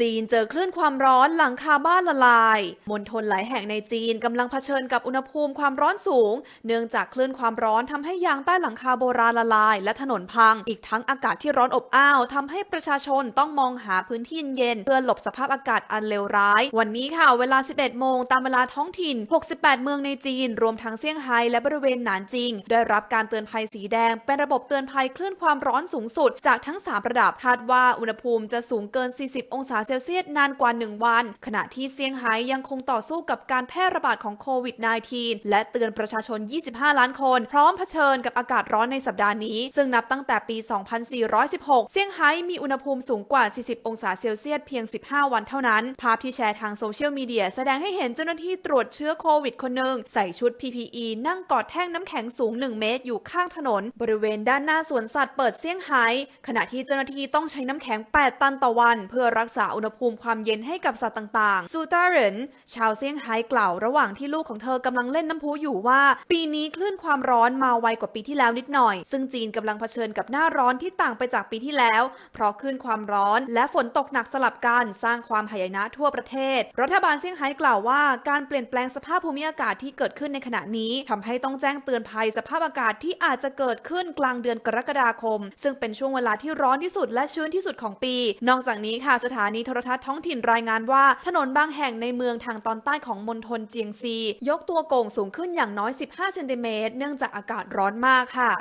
จีนเจอคลื่นความร้อนหลังคาบ้านละลาย มณฑลหลายแห่งในจีนกำลังเผชิญกับอุณหภูมิความร้อนสูง เนื่องจากคลื่นความร้อนทำให้ยางใต้หลังคาโบราณละลาย และถนนพัง อีกทั้งอากาศที่ร้อนอบอ้าวทำให้ประชาชนต้องมองหาพื้นที่เย็นเพื่อหลบสภาพอากาศอันเลวร้าย วันนี้ค่ะ เวลา 11 โมงตามเวลาท้องถิ่น 68 เมืองในจีน รวมทั้งเซี่ยงไฮ้และบริเวณหนานจิง ได้รับการเตือนภัยสีแดง เป็นระบบเตือนภัยคลื่นความร้อนสูงสุด จากทั้ง 3 ระดับคาดว่าอุณหภูมิจะสูงเกิน 40 องศาเซลเซียสนานกว่า 1 วัน ขณะที่เซี่ยงไฮ้ยังคงต่อสู้กับการแพร่ระบาดของโควิด -19 และเตือนประชาชน 25 ล้านคน พร้อมเผชิญกับอากาศร้อนในสัปดาห์นี้ ซึ่งนับตั้งแต่ปี 2416 เซี่ยงไฮ้มีอุณหภูมิสูงกว่า 40 องศาเซลเซียสเพียง 15 วันเท่านั้น ภาพที่แชร์ทางโซเชียลมีเดียแสดงให้เห็นเจ้าหน้าที่ตรวจเชื้อโควิดคนหนึ่งใส่ชุด PPE นั่งกอดแท่งน้ำแข็งสูง 1 เมตร อยู่ข้างถนน บริเวณด้านหน้าสวนสัตว์เปิดเซี่ยงไฮ้ขณะที่เจ้าหน้าที่ต้องใช้น้ำแข็ง 8 ตันต่อวัน เพื่อรักษาอุณหภูมิความเย็นให้กับสัตว์ต่างๆ ซูตาเหรินชาวเซี่ยงไฮ้กล่าวระหว่างที่ลูกของเธอกำลังเล่นน้ำพุอยู่ว่า ปีนี้คลื่นความร้อนมาไวกว่าปีที่แล้วนิดหน่อย ซึ่งจีนกำลังเผชิญกับหน้าร้อนที่ต่างไปจากปีที่แล้ว เพราะคลื่นความร้อนและฝนตกหนักสลับกันสร้างความหายนะทั่วประเทศ รัฐบาลเซี่ยงไฮ้กล่าวว่า การเปลี่ยนแปลงสภาพภูมิอากาศที่เกิดขึ้นในขณะนี้ทำให้ต้องแจ้งเตือนภัยสภาพอากาศที่อาจจะเกิดขึ้นกลางเดือนกรกฎาคม ซึ่งเป็นช่วงเวลาที่ร้อนที่สุดและชื้นที่สุดของปี นอกจากนี้ค่ะสถานีโทรทัศน์ท้องถิ่นรายงานว่า ถนนบางแห่งในเมืองทางตอนใต้ของมณฑลเจียงซี ยกตัวโก่งสูงขึ้นอย่างน้อย 15 เซนติเมตร เนื่องจากอากาศร้อนมากค่ะ